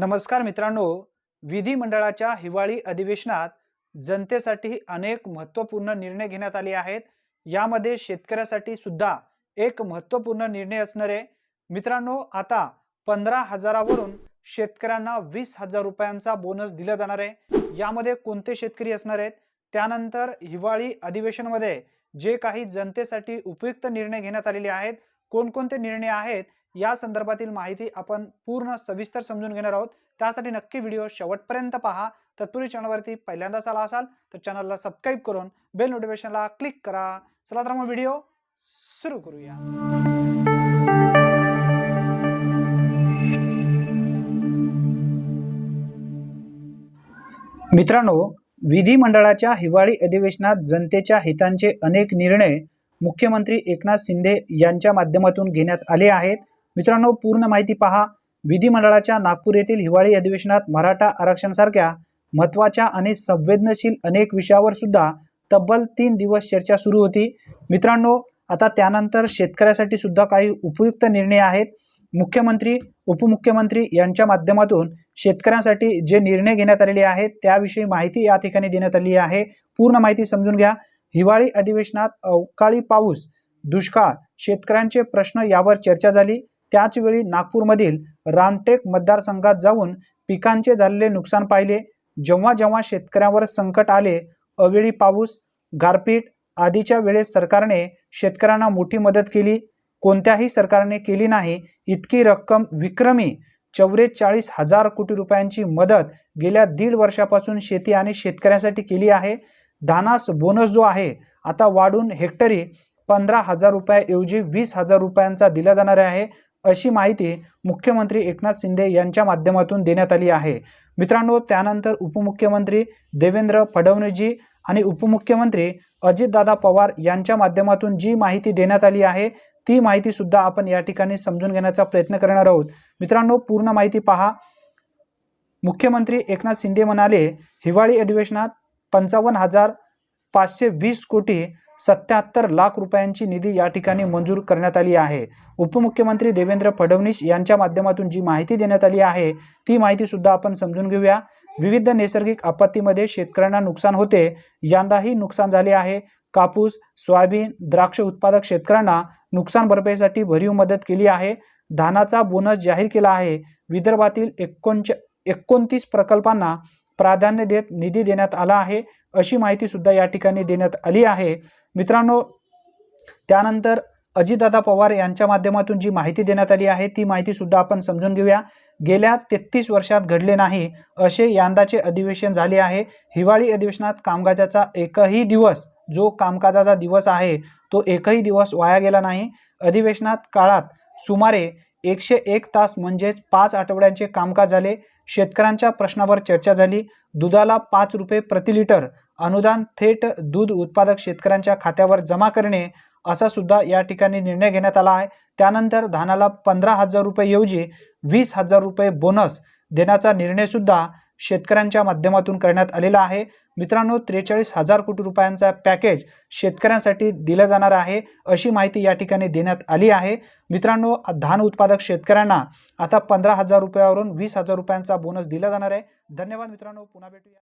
नमस्कार मित्रांनो विधिमंडळाच्या हिवाळी अधिवेशनात जनतेसाठी अनेक महत्त्वपूर्ण निर्णय घेण्यात आले आहेत. यामध्ये शेतकऱ्यासाठी सुद्धा एक महत्त्वपूर्ण निर्णय असणार. आहे मित्रांनो आता पंधरा हजारावरून शेतकऱ्यांना वीस हजार रुपयांचा बोनस दिला जाणार आहे. यामध्ये कोणते शेतकरी असणार आहेत? त्यानंतर हिवाळी अधिवेशनामध्ये जे काही जनतेसाठी उपयुक्त निर्णय घेण्यात आलेले आहेत कोणकोणते निर्णय आहेत? या संदर्भातील माहिती आपण पूर्ण सविस्तर समजून घेणार आहोत. त्यासाठी नक्की व्हिडिओ शेवटपर्यंत पहा. तत्पूर्वी चॅनलवरती पहिल्यांदाच आला असाल तर चॅनलला सबस्क्राईब करून बेल नोटिफिकेशनला क्लिक करा. चला तर मग व्हिडिओ सुरू करूया. मित्रांनो विधिमंडळाच्या हिवाळी अधिवेशनात जनतेच्या हितांचे अनेक निर्णय मुख्यमंत्री एकनाथ शिंदे यांच्या माध्यमातून घेण्यात आले आहेत. मित्रांनो पूर्ण माहिती पहा. विधिमंडळाच्या नागपूर येथील हिवाळी अधिवेशनात मराठा आरक्षणासारख्या महत्त्वाच्या आणि संवेदनशील अनेक विषयावर सुद्धा तब्बल तीन दिवस चर्चा सुरू होती. मित्रांनो आता त्यानंतर शेतकऱ्यासाठी सुद्धा काही उपयुक्त निर्णय आहेत. मुख्यमंत्री उपमुख्यमंत्री यांच्या माध्यमातून शेतकऱ्यांसाठी जे निर्णय घेण्यात आलेले आहेत त्याविषयी माहिती या ठिकाणी देण्यात आली आहे. पूर्ण माहिती समजून घ्या. हिवाळी अधिवेशनात अवकाळी पाऊस दुष्काळ शेतकऱ्यांचे प्रश्न यावर चर्चा झाली. त्याचवेळी नागपूरमधील रामटेक मतदारसंघात जाऊन पिकांचे झालेले नुकसान पाहिले. जेव्हा जेव्हा शेतकऱ्यांवर संकट आले अवेळी पाऊस गारपीट आधीच्या वेळेस सरकारने शेतकऱ्यांना मोठी मदत केली. कोणत्याही सरकारने केली नाही इतकी रक्कम विक्रमी चौवेचाळीस हजार कोटी रुपयांची मदत गेल्या दीड वर्षापासून शेती आणि शेतकऱ्यांसाठी केली आहे. धानास बोनस जो आहे आता वाढून हेक्टरी पंधरा हजार रुपयाऐवजी वीस हजार रुपयांचा दिला जाणार आहे. अशी माहिती मुख्यमंत्री एकनाथ शिंदे यांच्या माध्यमातून देण्यात आली आहे. मित्रांनो त्यानंतर उपमुख्यमंत्री देवेंद्र फडणवीसजी आणि उपमुख्यमंत्री अजितदादा पवार यांच्या माध्यमातून जी माहिती देण्यात आली आहे ती माहिती सुद्धा आपण या ठिकाणी समजून घेण्याचा प्रयत्न करणार आहोत. मित्रांनो पूर्ण माहिती पहा. मुख्यमंत्री एकनाथ शिंदे म्हणाले हिवाळी अधिवेशनात पंचावन्न हजार पाचशे वीस कोटी सत्याहत्तर लाख रुपयांची निधी या ठिकाणी मंजूर करण्यात आली आहे. उपमुख्यमंत्री देवेंद्र फडणवीस यांच्या माध्यमातून जी माहिती देण्यात आली आहे ती माहिती सुद्धा आपण समजून घेऊया. विविध नैसर्गिक आपत्तीमध्ये शेतकऱ्यांना नुकसान होते यंदाही नुकसान झाले आहे. कापूस सोयाबीन द्राक्ष उत्पादक शेतकऱ्यांना नुकसान भरपाईसाठी भरीव मदत केली आहे. धानाचा बोनस जाहीर केला आहे. विदर्भातील एकोणच्या एकोणतीस प्रकल्पांना प्राधान्य देत निधी देण्यात आला आहे अशी माहिती सुद्धा या ठिकाणी देण्यात आली आहे. मित्रांनो त्यानंतर अजितदादा पवार यांच्या माध्यमातून जी माहिती देण्यात आली आहे ती माहिती सुद्धा आपण समजून घेऊया. गेल्या तेहतीस वर्षात घडले नाही असे यंदाचे अधिवेशन झाले आहे. हिवाळी अधिवेशनात कामकाजाचा एकही दिवस जो कामकाजाचा दिवस आहे तो एकही दिवस वाया गेला नाही. अधिवेशनात काळात सुमारे एकशे एक तास म्हणजेच पाच आठवड्यांचे कामकाज झाले. शेतकऱ्यांच्या प्रश्नावर चर्चा झाली. दुधाला पाच रुपये प्रति लिटर अनुदान थेट दूध उत्पादक शेतकऱ्यांच्या खात्यावर जमा करणे असा सुद्धा या ठिकाणी निर्णय घेण्यात आला आहे. त्यानंतर धानाला पंधरा हजार रुपयेऐवजी वीस हजार रुपये बोनस देण्याचा निर्णयसुद्धा शेतकऱ्यांच्या माध्यमातून करण्यात आलेला आहे. मित्रांनो त्रेचाळीस हजार कोटी रुपयांचा पॅकेज शेतकऱ्यांसाठी दिलं जाणार आहे अशी माहिती या ठिकाणी देण्यात आली आहे. मित्रांनो धान उत्पादक शेतकऱ्यांना आता पंधरा हजार रुपयावरून वीस हजार रुपयांचा बोनस दिला जाणार आहे. धन्यवाद मित्रांनो पुन्हा भेटूया.